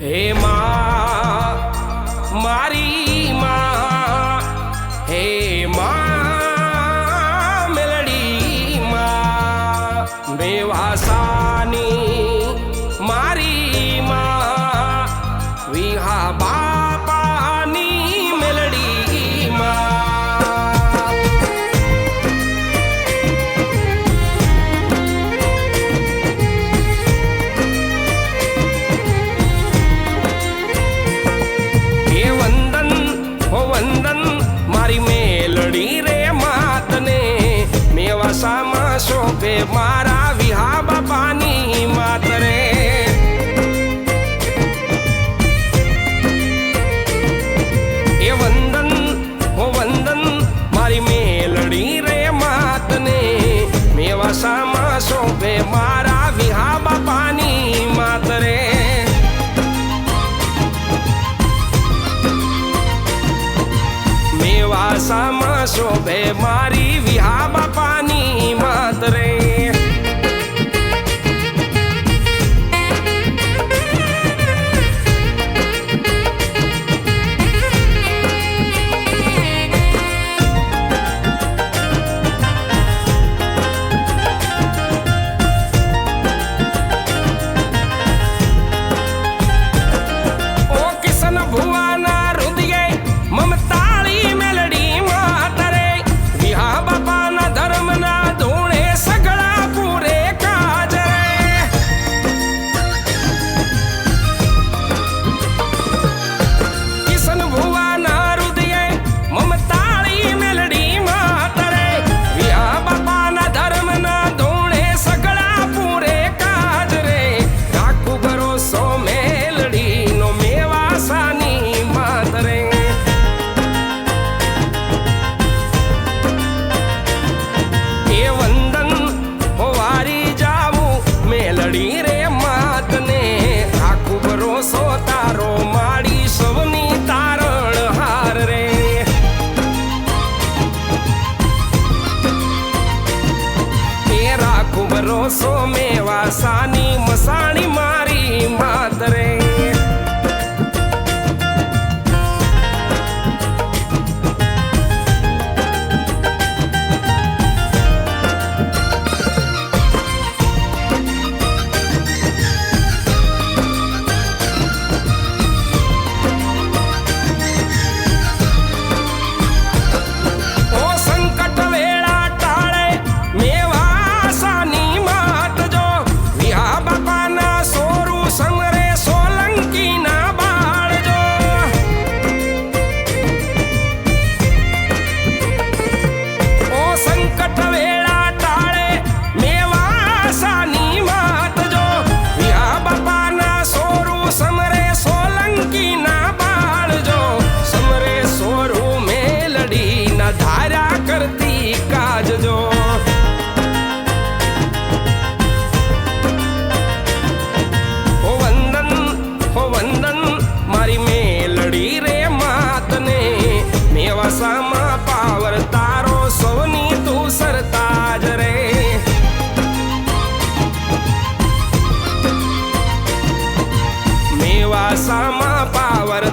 હે માં મારી માં હે માં મેલડી માં મેવાસા શોભે મારા વિહા બાપાની માતરે એ વંદન, હો વંદન, મારી મેલડી રે માતને. મેવાસામાં શોભે મારા વિહા બાપાની માતરે મેવાસામાં શોભે મારી વિહા Monterrey. સોમેવા સાની મસાણી મારી માતરે समरे सोलंकी ना बाळजो समरे सोरू में लड़ी ना धारा करती काज जो। हो वंदन हो वंदन, मारी मेलडी रे मातने मेवा सामा पावरता सामा पावर